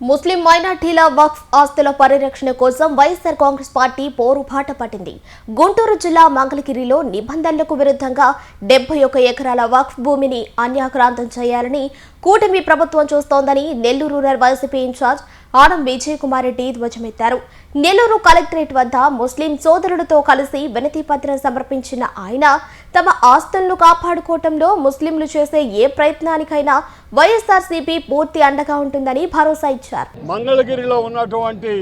ముస్లిం మైనార్టీల వక్ఫ్ ఆస్తుల పరిరక్షణ కోసం వైఎస్ఆర్ కాంగ్రెస్ పార్టీ పోరుబాట పట్టింది. గుంటూరు జిల్లా మంగళగిరిలో నిబంధనలకు విరుద్ధంగా డెబ్బై ఒక ఎకరాల వక్ఫ్ భూమిని అన్యాక్రాంతం చేయాలని కూటమి ప్రభుత్వం చూస్తోందని Nellore rural YCP in-charge Anam Vijay Kumar Reddy ధ్వజమెత్తారు. నెల్లూరు కలెక్టరేట్ వద్ద ముస్లిం సోదరులతో కలిసి వినతి పత్రం సమర్పించిన ఆయన తమ ఆస్తులను కాపాడుకోవటంలో ముస్లింలు చేసే ఏ ప్రయత్నానికైనా వైఎస్ఆర్సీపీ పూర్తి అండగా ఉంటుందని భరోసా ఇచ్చారు. మంగళగిరిలో ఉన్నటువంటి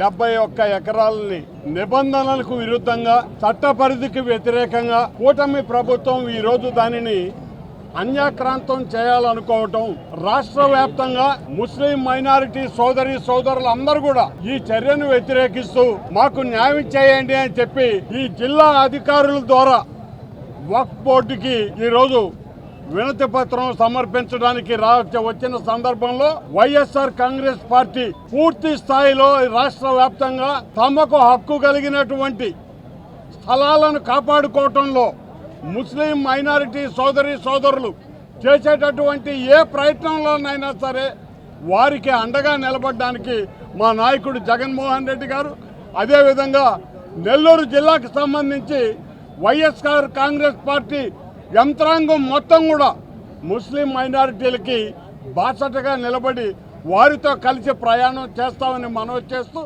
డెబ్బై ఒక్క ఎకరాలని నిబంధనలకు విరుద్ధంగా చట్ట పరిధికి వ్యతిరేకంగా కూటమి ప్రభుత్వం ఈ రోజు దానిని అన్యాక్రాంతం చేయాలనుకోవటం రాష్ట్ర వ్యాప్తంగా ముస్లిం మైనారిటీ సోదరి సోదరులు అందరూ కూడా ఈ చర్యను వ్యతిరేకిస్తూ మాకు న్యాయం చేయండి అని చెప్పి ఈ జిల్లా అధికారుల ద్వారా వక్ఫ్ బోర్డుకి ఈరోజు వినతి పత్రం సమర్పించడానికి రా వచ్చిన సందర్భంలో వైఎస్ఆర్ కాంగ్రెస్ పార్టీ పూర్తి స్థాయిలో రాష్ట్ర వ్యాప్తంగా తమకు హక్కు కలిగినటువంటి స్థలాలను కాపాడుకోవటంలో ముస్లిం మైనారిటీ సోదరి సోదరులు చేసేటటువంటి ఏ ప్రయత్నంలోనైనా సరే వారికి అండగా నిలబడడానికి మా నాయకుడు జగన్మోహన్ రెడ్డి గారు అదేవిధంగా నెల్లూరు జిల్లాకు సంబంధించి వైఎస్ఆర్ కాంగ్రెస్ పార్టీ యంత్రాంగం మొత్తం కూడా ముస్లిం మైనారిటీలకి బాసటగా నిలబడి వారితో కలిసి ప్రయాణం చేస్తామని మనవి చేస్తూ